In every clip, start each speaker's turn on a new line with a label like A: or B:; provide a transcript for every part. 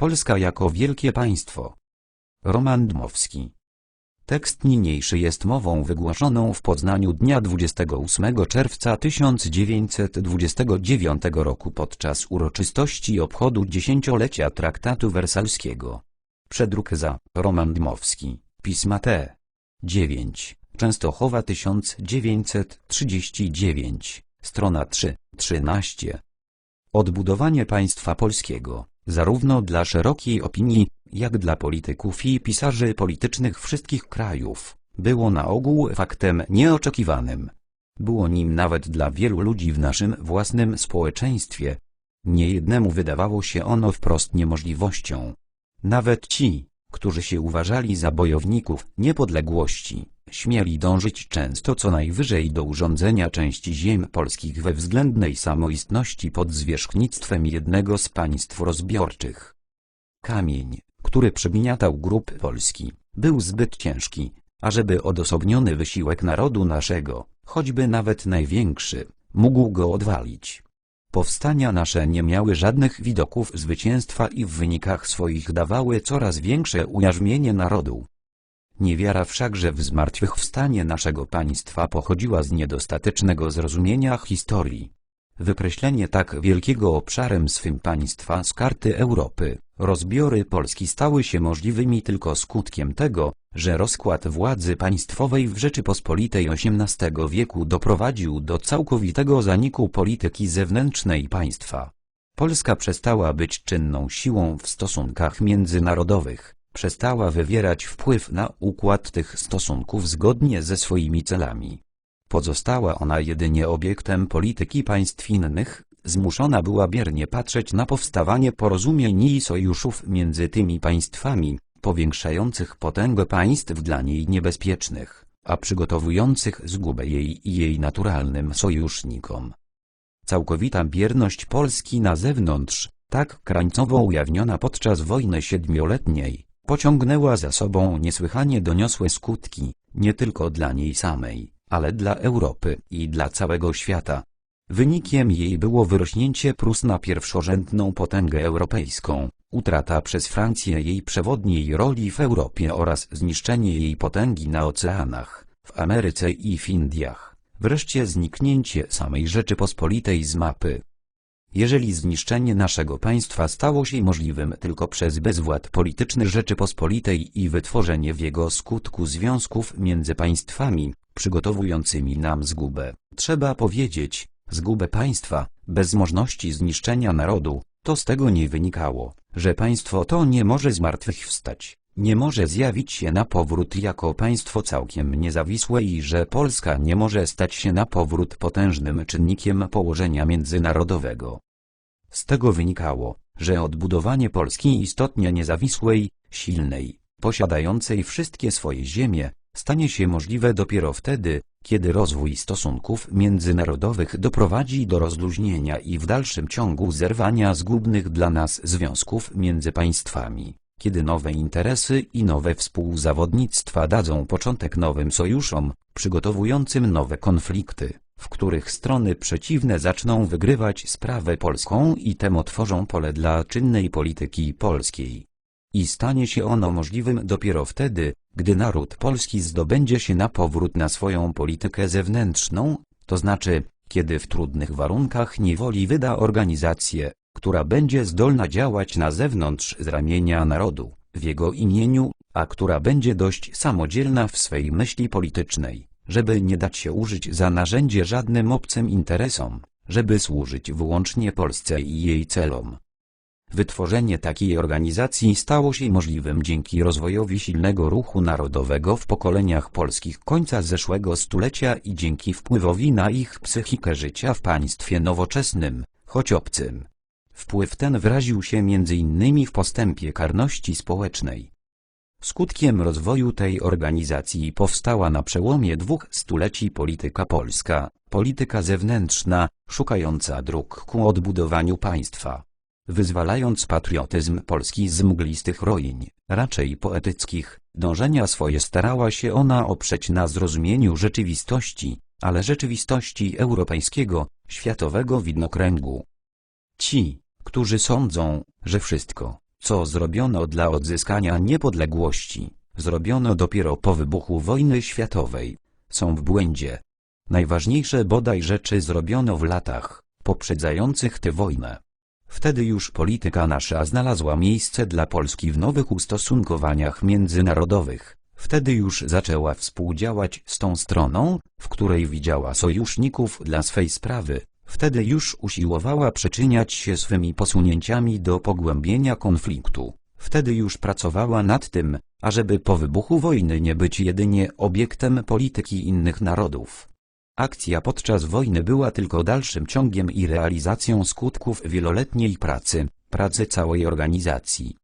A: Polska jako wielkie państwo. Roman Dmowski. Tekst niniejszy jest mową wygłoszoną w Poznaniu dnia 28 czerwca 1929 roku podczas uroczystości obchodu dziesięciolecia Traktatu Wersalskiego. Przedruk za Roman Dmowski, pisma T. 9, Częstochowa 1939, strona 3, 13. Odbudowanie państwa polskiego, zarówno dla szerokiej opinii, jak dla polityków i pisarzy politycznych wszystkich krajów, było na ogół faktem nieoczekiwanym. Było nim nawet dla wielu ludzi w naszym własnym społeczeństwie. Niejednemu wydawało się ono wprost niemożliwością. Nawet ci, którzy się uważali za bojowników niepodległości, śmieli dążyć często co najwyżej do urządzenia części ziem polskich we względnej samoistności pod zwierzchnictwem jednego z państw rozbiorczych. Kamień, który przygniatał grup Polski, był zbyt ciężki, ażeby odosobniony wysiłek narodu naszego, choćby nawet największy, mógł go odwalić. Powstania nasze nie miały żadnych widoków zwycięstwa i w wynikach swoich dawały coraz większe ujarzmienie narodu. Niewiara wszakże w zmartwychwstanie naszego państwa pochodziła z niedostatecznego zrozumienia historii. Wykreślenie tak wielkiego obszarem swym państwa z karty Europy, rozbiory Polski stały się możliwymi tylko skutkiem tego, że rozkład władzy państwowej w Rzeczypospolitej XVIII wieku doprowadził do całkowitego zaniku polityki zewnętrznej państwa. Polska przestała być czynną siłą w stosunkach międzynarodowych, przestała wywierać wpływ na układ tych stosunków zgodnie ze swoimi celami. Pozostała ona jedynie obiektem polityki państw innych, zmuszona była biernie patrzeć na powstawanie porozumień i sojuszów między tymi państwami, powiększających potęgę państw dla niej niebezpiecznych, a przygotowujących zgubę jej i jej naturalnym sojusznikom. Całkowita bierność Polski na zewnątrz, tak krańcowo ujawniona podczas wojny siedmioletniej, pociągnęła za sobą niesłychanie doniosłe skutki, nie tylko dla niej samej, ale dla Europy i dla całego świata. Wynikiem jej było wyrośnięcie Prus na pierwszorzędną potęgę europejską, utrata przez Francję jej przewodniej roli w Europie oraz zniszczenie jej potęgi na oceanach, w Ameryce i w Indiach, wreszcie zniknięcie samej Rzeczypospolitej z mapy. Jeżeli zniszczenie naszego państwa stało się możliwym tylko przez bezwład polityczny Rzeczypospolitej i wytworzenie w jego skutku związków między państwami, przygotowującymi nam zgubę, trzeba powiedzieć, zgubę państwa, bez możliwości zniszczenia narodu, to z tego nie wynikało, że państwo to nie może zmartwychwstać, nie może zjawić się na powrót jako państwo całkiem niezawisłe i że Polska nie może stać się na powrót potężnym czynnikiem położenia międzynarodowego. Z tego wynikało, że odbudowanie Polski istotnie niezawisłej, silnej, posiadającej wszystkie swoje ziemie, stanie się możliwe dopiero wtedy, kiedy rozwój stosunków międzynarodowych doprowadzi do rozluźnienia i w dalszym ciągu zerwania zgubnych dla nas związków między państwami, kiedy nowe interesy i nowe współzawodnictwa dadzą początek nowym sojuszom, przygotowującym nowe konflikty, w których strony przeciwne zaczną wygrywać sprawę polską i tem otworzą pole dla czynnej polityki polskiej. I stanie się ono możliwym dopiero wtedy, gdy naród polski zdobędzie się na powrót na swoją politykę zewnętrzną, to znaczy, kiedy w trudnych warunkach niewoli wyda organizację, która będzie zdolna działać na zewnątrz z ramienia narodu, w jego imieniu, a która będzie dość samodzielna w swej myśli politycznej, żeby nie dać się użyć za narzędzie żadnym obcym interesom, żeby służyć wyłącznie Polsce i jej celom. Wytworzenie takiej organizacji stało się możliwym dzięki rozwojowi silnego ruchu narodowego w pokoleniach polskich końca zeszłego stulecia i dzięki wpływowi na ich psychikę życia w państwie nowoczesnym, choć obcym. Wpływ ten wyraził się innymi w postępie karności społecznej. Skutkiem rozwoju tej organizacji powstała na przełomie dwóch stuleci polityka polska, polityka zewnętrzna, szukająca dróg ku odbudowaniu państwa wyzwalając patriotyzm Polski z mglistych rojeń, raczej poetyckich, dążenia swoje starała się ona oprzeć na zrozumieniu rzeczywistości, ale rzeczywistości europejskiego, światowego widnokręgu. Ci, którzy sądzą, że wszystko, co zrobiono dla odzyskania niepodległości, zrobiono dopiero po wybuchu wojny światowej, są w błędzie. Najważniejsze bodaj rzeczy zrobiono w latach poprzedzających tę wojnę. Wtedy już polityka nasza znalazła miejsce dla Polski w nowych ustosunkowaniach międzynarodowych. Wtedy już zaczęła współdziałać z tą stroną, w której widziała sojuszników dla swej sprawy. Wtedy już usiłowała przyczyniać się swymi posunięciami do pogłębienia konfliktu. Wtedy już pracowała nad tym, ażeby po wybuchu wojny nie być jedynie obiektem polityki innych narodów. Akcja podczas wojny była tylko dalszym ciągiem i realizacją skutków wieloletniej pracy, pracy całej organizacji.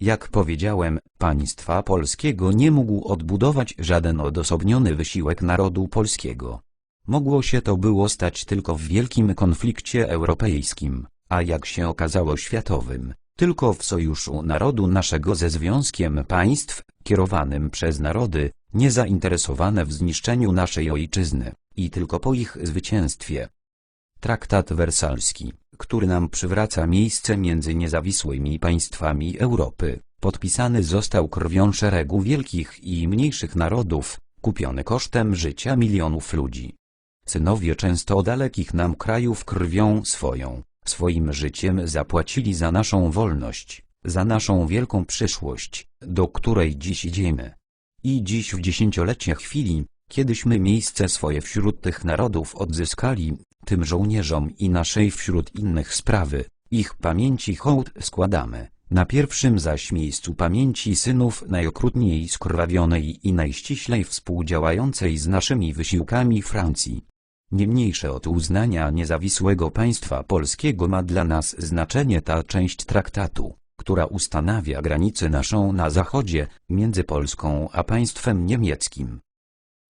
A: Jak powiedziałem, państwa polskiego nie mógł odbudować żaden odosobniony wysiłek narodu polskiego. Mogło się to było stać tylko w wielkim konflikcie europejskim, a jak się okazało światowym, tylko w sojuszu narodu naszego ze Związkiem Państw, kierowanym przez narody, niezainteresowane w zniszczeniu naszej ojczyzny, i tylko po ich zwycięstwie. Traktat wersalski, który nam przywraca miejsce między niezawisłymi państwami Europy, podpisany został krwią szeregu wielkich i mniejszych narodów, kupiony kosztem życia milionów ludzi. Synowie często dalekich nam krajów krwią swoją, swoim życiem zapłacili za naszą wolność, za naszą wielką przyszłość, do której dziś idziemy. I dziś w dziesięciolecie chwili, kiedyśmy miejsce swoje wśród tych narodów odzyskali, tym żołnierzom i naszej wśród innych sprawy, ich pamięci hołd składamy. Na pierwszym zaś miejscu pamięci synów najokrutniej skrwawionej i najściślej współdziałającej z naszymi wysiłkami Francji. Nie mniejsze od uznania niezawisłego państwa polskiego ma dla nas znaczenie ta część traktatu, która ustanawia granicę naszą na zachodzie, między Polską a państwem niemieckim.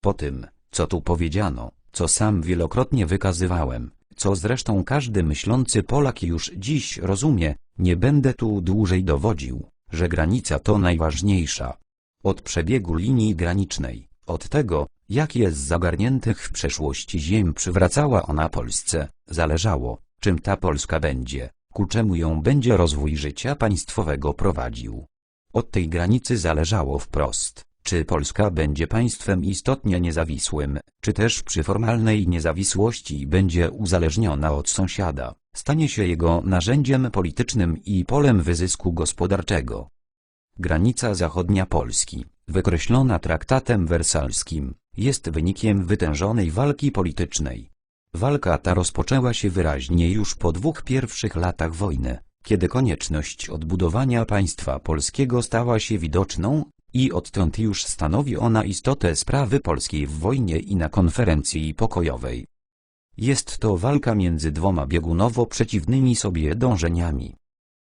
A: Po tym, co tu powiedziano, co sam wielokrotnie wykazywałem, co zresztą każdy myślący Polak już dziś rozumie, nie będę tu dłużej dowodził, że granica to najważniejsza. Od przebiegu linii granicznej, od tego, jak jest zagarniętych w przeszłości ziem przywracała ona Polsce, zależało, czym ta Polska będzie, ku czemu ją będzie rozwój życia państwowego prowadził. Od tej granicy zależało wprost, czy Polska będzie państwem istotnie niezawisłym, czy też przy formalnej niezawisłości będzie uzależniona od sąsiada, stanie się jego narzędziem politycznym i polem wyzysku gospodarczego. Granica zachodnia Polski, wykreślona traktatem wersalskim, jest wynikiem wytężonej walki politycznej. Walka ta rozpoczęła się wyraźnie już po dwóch pierwszych latach wojny, kiedy konieczność odbudowania państwa polskiego stała się widoczną, i odtąd już stanowi ona istotę sprawy polskiej w wojnie i na konferencji pokojowej. Jest to walka między dwoma biegunowo przeciwnymi sobie dążeniami.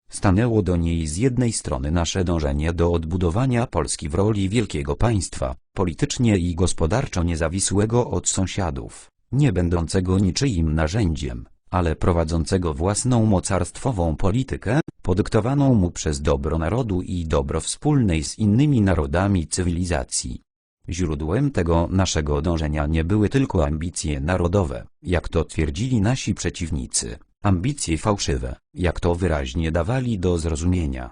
A: Stanęło do niej z jednej strony nasze dążenie do odbudowania Polski w roli wielkiego państwa, politycznie i gospodarczo niezawisłego od sąsiadów, nie będącego niczyim narzędziem, ale prowadzącego własną mocarstwową politykę, podyktowaną mu przez dobro narodu i dobro wspólnej z innymi narodami cywilizacji. Źródłem tego naszego dążenia nie były tylko ambicje narodowe, jak to twierdzili nasi przeciwnicy, ambicje fałszywe, jak to wyraźnie dawali do zrozumienia.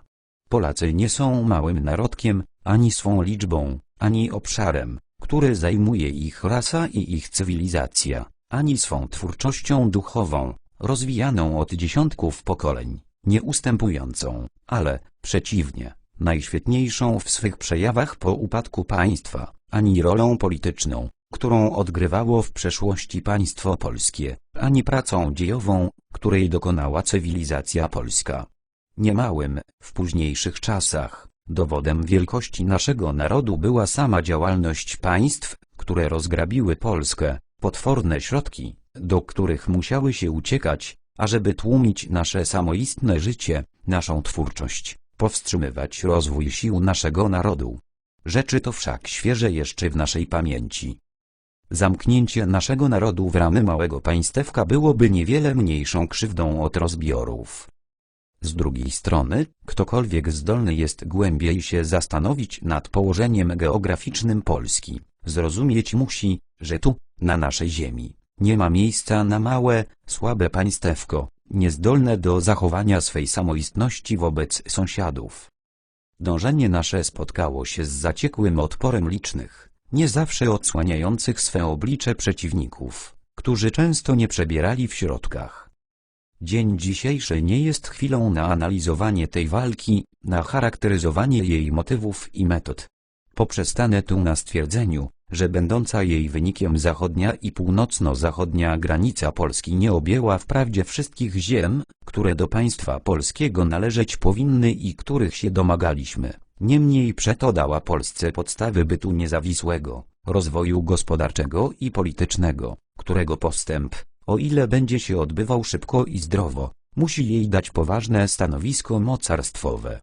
A: Polacy nie są małym narodkiem, ani swą liczbą, ani obszarem, który zajmuje ich rasa i ich cywilizacja, ani swą twórczością duchową, rozwijaną od dziesiątków pokoleń, nie ustępującą, ale, przeciwnie, najświetniejszą w swych przejawach po upadku państwa, ani rolą polityczną, którą odgrywało w przeszłości państwo polskie, ani pracą dziejową, której dokonała cywilizacja polska. Niemałym, w późniejszych czasach, dowodem wielkości naszego narodu była sama działalność państw, które rozgrabiły Polskę, potworne środki, do których musiały się uciekać, ażeby tłumić nasze samoistne życie, naszą twórczość, powstrzymywać rozwój sił naszego narodu. Rzeczy to wszak świeże jeszcze w naszej pamięci. Zamknięcie naszego narodu w ramy małego państewka byłoby niewiele mniejszą krzywdą od rozbiorów. Z drugiej strony, ktokolwiek zdolny jest głębiej się zastanowić nad położeniem geograficznym Polski, zrozumieć musi, że tu, na naszej ziemi, nie ma miejsca na małe, słabe państewko, niezdolne do zachowania swej samoistności wobec sąsiadów. Dążenie nasze spotkało się z zaciekłym odporem licznych, nie zawsze odsłaniających swe oblicze przeciwników, którzy często nie przebierali w środkach. Dzień dzisiejszy nie jest chwilą na analizowanie tej walki, na charakteryzowanie jej motywów i metod. Poprzestanę tu na stwierdzeniu, że będąca jej wynikiem zachodnia i północno-zachodnia granica Polski nie objęła wprawdzie wszystkich ziem, które do państwa polskiego należeć powinny i których się domagaliśmy. Niemniej przeto dała Polsce podstawy bytu niezawisłego, rozwoju gospodarczego i politycznego, którego postęp, o ile będzie się odbywał szybko i zdrowo, musi jej dać poważne stanowisko mocarstwowe.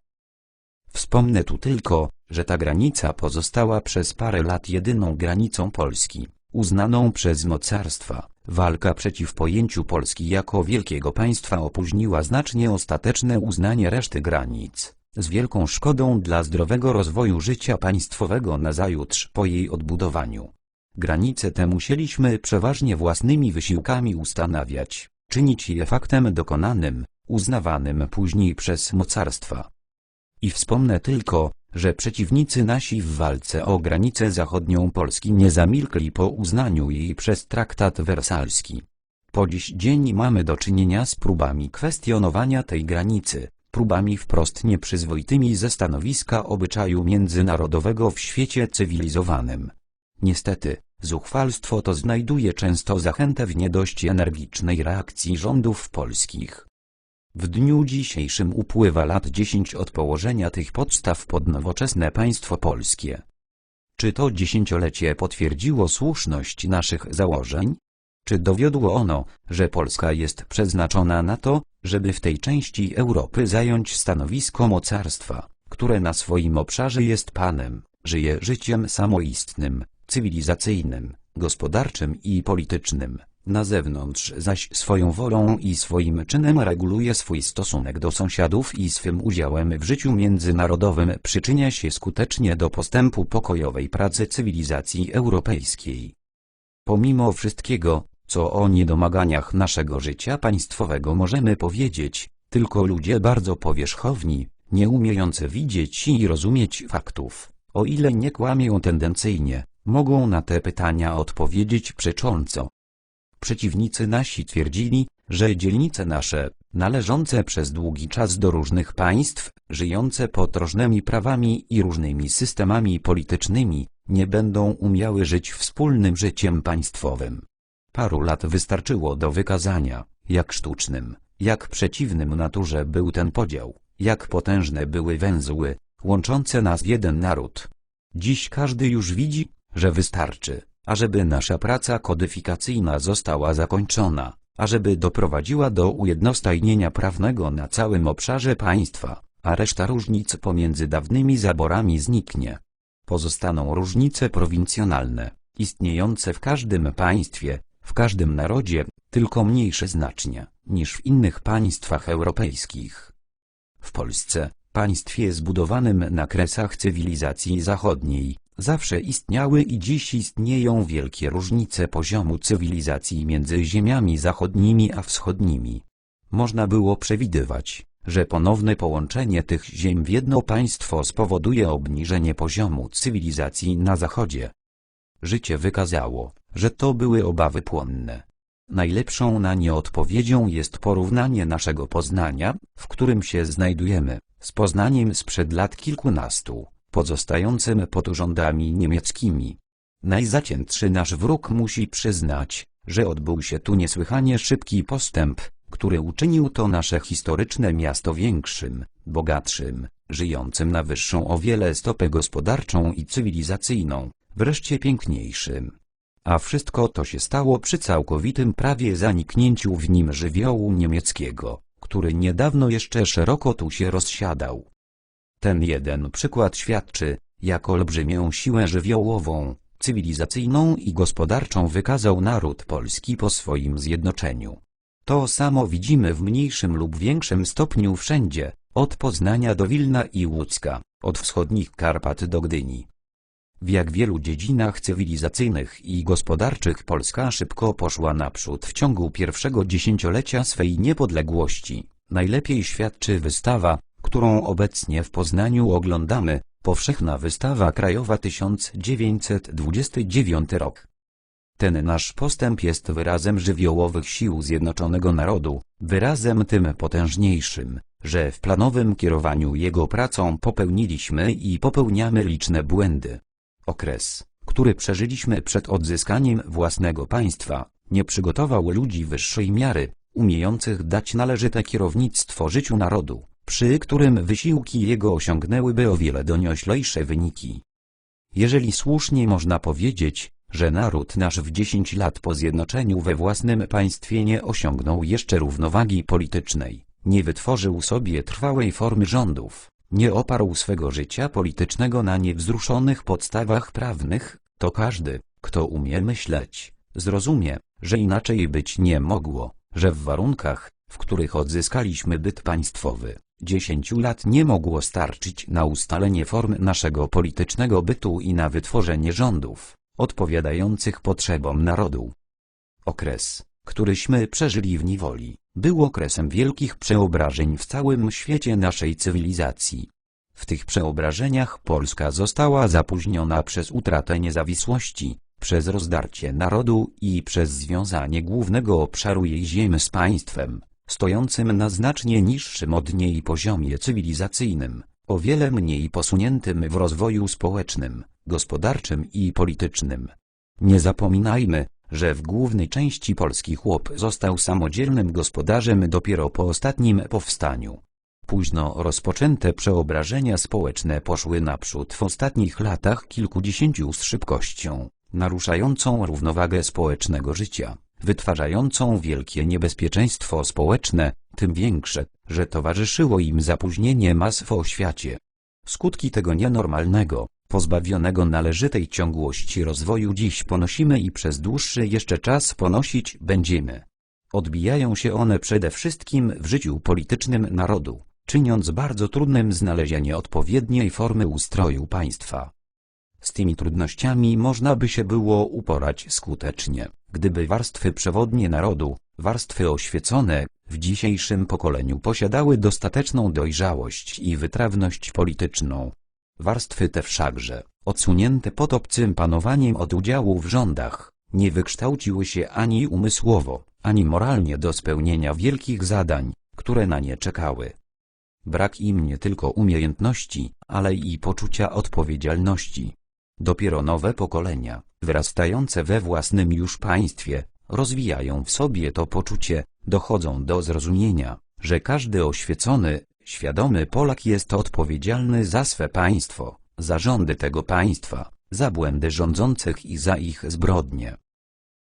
A: Wspomnę tu tylko, że ta granica pozostała przez parę lat jedyną granicą Polski, uznaną przez mocarstwa. Walka przeciw pojęciu Polski jako wielkiego państwa opóźniła znacznie ostateczne uznanie reszty granic, z wielką szkodą dla zdrowego rozwoju życia państwowego nazajutrz po jej odbudowaniu. Granice te musieliśmy przeważnie własnymi wysiłkami ustanawiać, czynić je faktem dokonanym, uznawanym później przez mocarstwa. I wspomnę tylko, że przeciwnicy nasi w walce o granicę zachodnią Polski nie zamilkli po uznaniu jej przez traktat wersalski. Po dziś dzień mamy do czynienia z próbami kwestionowania tej granicy, próbami wprost nieprzyzwoitymi ze stanowiska obyczaju międzynarodowego w świecie cywilizowanym. Niestety, zuchwalstwo to znajduje często zachętę w nie dość energicznej reakcji rządów polskich. W dniu dzisiejszym upływa lat 10 od położenia tych podstaw pod nowoczesne państwo polskie. Czy to dziesięciolecie potwierdziło słuszność naszych założeń? Czy dowiodło ono, że Polska jest przeznaczona na to, żeby w tej części Europy zająć stanowisko mocarstwa, które na swoim obszarze jest panem, żyje życiem samoistnym, cywilizacyjnym, gospodarczym i politycznym, na zewnątrz zaś swoją wolą i swoim czynem reguluje swój stosunek do sąsiadów i swym udziałem w życiu międzynarodowym przyczynia się skutecznie do postępu pokojowej pracy cywilizacji europejskiej. Pomimo wszystkiego, co o niedomaganiach naszego życia państwowego możemy powiedzieć, tylko ludzie bardzo powierzchowni, nie umiejący widzieć i rozumieć faktów, o ile nie kłamią tendencyjnie, mogą na te pytania odpowiedzieć przecząco. Przeciwnicy nasi twierdzili, że dzielnice nasze, należące przez długi czas do różnych państw, żyjące pod różnymi prawami i różnymi systemami politycznymi, nie będą umiały żyć wspólnym życiem państwowym. Paru lat wystarczyło do wykazania, jak sztucznym, jak przeciwnym naturze był ten podział, jak potężne były węzły, łączące nas w jeden naród. Dziś każdy już widzi, że wystarczy, ażeby nasza praca kodyfikacyjna została zakończona, ażeby doprowadziła do ujednostajnienia prawnego na całym obszarze państwa, a reszta różnic pomiędzy dawnymi zaborami zniknie. Pozostaną różnice prowincjonalne, istniejące w każdym państwie, w każdym narodzie, tylko mniejsze znacznie, niż w innych państwach europejskich. W Polsce, państwie zbudowanym na kresach cywilizacji zachodniej, Zawsze istniały i dziś istnieją wielkie różnice poziomu cywilizacji między ziemiami zachodnimi a wschodnimi. Można było przewidywać, że ponowne połączenie tych ziem w jedno państwo spowoduje obniżenie poziomu cywilizacji na zachodzie. Życie wykazało, że to były obawy płonne. Najlepszą na nie odpowiedzią jest porównanie naszego Poznania, w którym się znajdujemy, z Poznaniem sprzed lat kilkunastu pozostającym pod rządami niemieckimi. Najzaciętszy nasz wróg musi przyznać, że odbył się tu niesłychanie szybki postęp, który uczynił to nasze historyczne miasto większym, bogatszym, żyjącym na wyższą o wiele stopę gospodarczą i cywilizacyjną, wreszcie piękniejszym. A wszystko to się stało przy całkowitym prawie zaniknięciu w nim żywiołu niemieckiego, który niedawno jeszcze szeroko tu się rozsiadał. Ten jeden przykład świadczy, jak olbrzymią siłę żywiołową, cywilizacyjną i gospodarczą wykazał naród polski po swoim zjednoczeniu. To samo widzimy w mniejszym lub większym stopniu wszędzie, od Poznania do Wilna i Łódzka, od wschodnich Karpat do Gdyni. W jak wielu dziedzinach cywilizacyjnych i gospodarczych Polska szybko poszła naprzód w ciągu pierwszego dziesięciolecia swej niepodległości. Najlepiej świadczy wystawa, którą obecnie w Poznaniu oglądamy, Powszechna Wystawa Krajowa 1929 rok. Ten nasz postęp jest wyrazem żywiołowych sił Zjednoczonego Narodu, wyrazem tym potężniejszym, że w planowym kierowaniu jego pracą popełniliśmy i popełniamy liczne błędy. Okres, który przeżyliśmy przed odzyskaniem własnego państwa, nie przygotował ludzi wyższej miary, umiejących dać należyte kierownictwo życiu narodu, przy którym wysiłki jego osiągnęłyby o wiele donioślejsze wyniki. Jeżeli słusznie można powiedzieć, że naród nasz w 10 lat po zjednoczeniu we własnym państwie nie osiągnął jeszcze równowagi politycznej, nie wytworzył sobie trwałej formy rządów, nie oparł swego życia politycznego na niewzruszonych podstawach prawnych, to każdy, kto umie myśleć, zrozumie, że inaczej być nie mogło, że w warunkach, w których odzyskaliśmy byt państwowy, dziesięciu lat nie mogło starczyć na ustalenie form naszego politycznego bytu i na wytworzenie rządów, odpowiadających potrzebom narodu. Okres, któryśmy przeżyli w niewoli, był okresem wielkich przeobrażeń w całym świecie naszej cywilizacji. W tych przeobrażeniach Polska została zapóźniona przez utratę niezawisłości, przez rozdarcie narodu i przez związanie głównego obszaru jej ziem z państwem, stojącym na znacznie niższym od niej poziomie cywilizacyjnym, o wiele mniej posuniętym w rozwoju społecznym, gospodarczym i politycznym. Nie zapominajmy, że w głównej części Polski chłop został samodzielnym gospodarzem dopiero po ostatnim powstaniu. Późno rozpoczęte przeobrażenia społeczne poszły naprzód w ostatnich latach kilkudziesięciu z szybkością, naruszającą równowagę społecznego życia, wytwarzającą wielkie niebezpieczeństwo społeczne, tym większe, że towarzyszyło im zapóźnienie mas w oświacie. Skutki tego nienormalnego, pozbawionego należytej ciągłości rozwoju dziś ponosimy i przez dłuższy jeszcze czas ponosić będziemy. Odbijają się one przede wszystkim w życiu politycznym narodu, czyniąc bardzo trudnym znalezienie odpowiedniej formy ustroju państwa. Z tymi trudnościami można by się było uporać skutecznie, gdyby warstwy przewodnie narodu, warstwy oświecone, w dzisiejszym pokoleniu posiadały dostateczną dojrzałość i wytrawność polityczną, Warstwy te wszakże, odsunięte pod obcym panowaniem od udziału w rządach, nie wykształciły się ani umysłowo, ani moralnie do spełnienia wielkich zadań, które na nie czekały. Brak im nie tylko umiejętności, ale i poczucia odpowiedzialności. Dopiero nowe pokolenia, wyrastające we własnym już państwie, rozwijają w sobie to poczucie, dochodzą do zrozumienia, że każdy oświecony, Świadomy Polak jest odpowiedzialny za swe państwo, za rządy tego państwa, za błędy rządzących i za ich zbrodnie.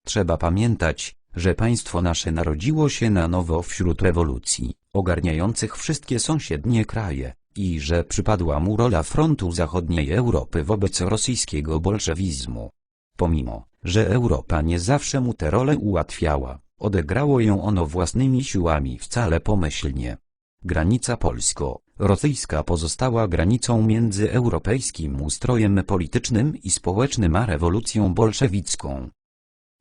A: Trzeba pamiętać, że państwo nasze narodziło się na nowo wśród rewolucji, ogarniających wszystkie sąsiednie kraje, i że przypadła mu rola frontu zachodniej Europy wobec rosyjskiego bolszewizmu. Pomimo, że Europa nie zawsze mu tę rolę ułatwiała, odegrało ją ono własnymi siłami wcale pomyślnie. Granica polsko-rosyjska pozostała granicą między europejskim ustrojem politycznym i społecznym a rewolucją bolszewicką.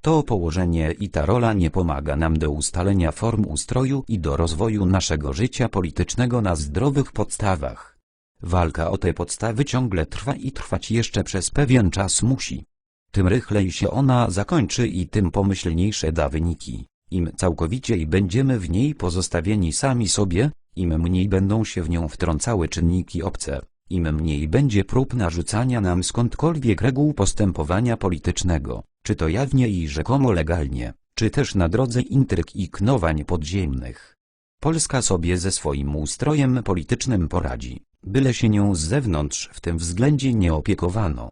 A: To położenie i ta rola nie pomaga nam do ustalenia form ustroju i do rozwoju naszego życia politycznego na zdrowych podstawach. Walka o te podstawy ciągle trwa i trwać jeszcze przez pewien czas musi. Tym rychlej się ona zakończy i tym pomyślniejsze da wyniki. Im całkowiciej będziemy w niej pozostawieni sami sobie, im mniej będą się w nią wtrącały czynniki obce, im mniej będzie prób narzucania nam skądkolwiek reguł postępowania politycznego, czy to jawnie i rzekomo legalnie, czy też na drodze intryg i knowań podziemnych. Polska sobie ze swoim ustrojem politycznym poradzi, byle się nią z zewnątrz w tym względzie nie opiekowano.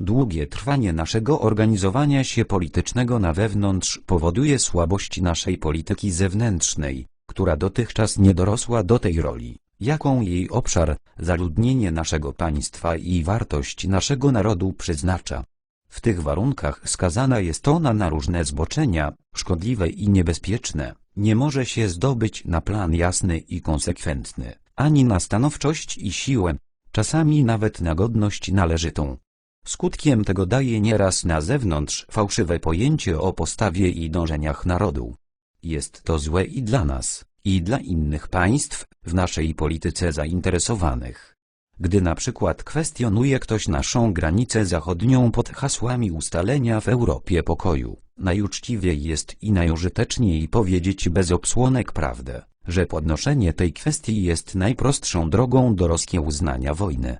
A: Długie trwanie naszego organizowania się politycznego na wewnątrz powoduje słabość naszej polityki zewnętrznej, która dotychczas nie dorosła do tej roli, jaką jej obszar, zaludnienie naszego państwa i wartość naszego narodu przyznacza. W tych warunkach skazana jest ona na różne zboczenia, szkodliwe i niebezpieczne, nie może się zdobyć na plan jasny i konsekwentny, ani na stanowczość i siłę, czasami nawet na godność należytą. Skutkiem tego daje nieraz na zewnątrz fałszywe pojęcie o postawie i dążeniach narodu. Jest to złe i dla nas, i dla innych państw, w naszej polityce zainteresowanych. Gdy na przykład kwestionuje ktoś naszą granicę zachodnią pod hasłami ustalenia w Europie pokoju, najuczciwiej jest i najużyteczniej powiedzieć bez obsłonek prawdę, że podnoszenie tej kwestii jest najprostszą drogą do rozkiełznania wojny.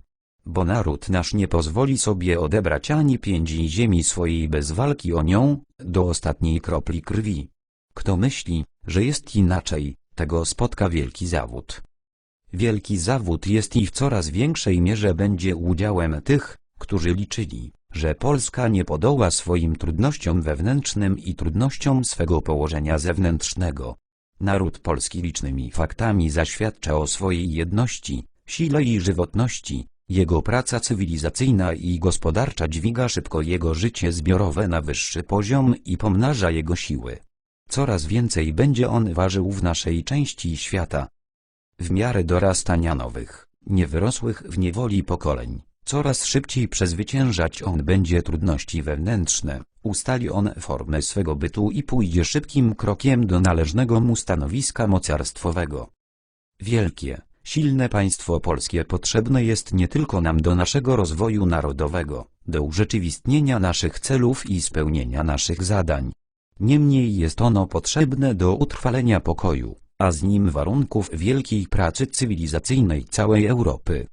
A: Bo naród nasz nie pozwoli sobie odebrać ani pięci ziemi swojej bez walki o nią, do ostatniej kropli krwi. Kto myśli, że jest inaczej, tego spotka wielki zawód. Wielki zawód jest i w coraz większej mierze będzie udziałem tych, którzy liczyli, że Polska nie podoła swoim trudnościom wewnętrznym i trudnościom swego położenia zewnętrznego. Naród polski licznymi faktami zaświadcza o swojej jedności, sile i żywotności. Jego praca cywilizacyjna i gospodarcza dźwiga szybko jego życie zbiorowe na wyższy poziom i pomnaża jego siły. Coraz więcej będzie on ważył w naszej części świata. W miarę dorastania nowych, niewyrosłych w niewoli pokoleń, coraz szybciej przezwyciężać on będzie trudności wewnętrzne, ustali on formę swego bytu i pójdzie szybkim krokiem do należnego mu stanowiska mocarstwowego. Wielkie, silne państwo polskie potrzebne jest nie tylko nam do naszego rozwoju narodowego, do urzeczywistnienia naszych celów i spełnienia naszych zadań. Niemniej jest ono potrzebne do utrwalenia pokoju, a z nim warunków wielkiej pracy cywilizacyjnej całej Europy.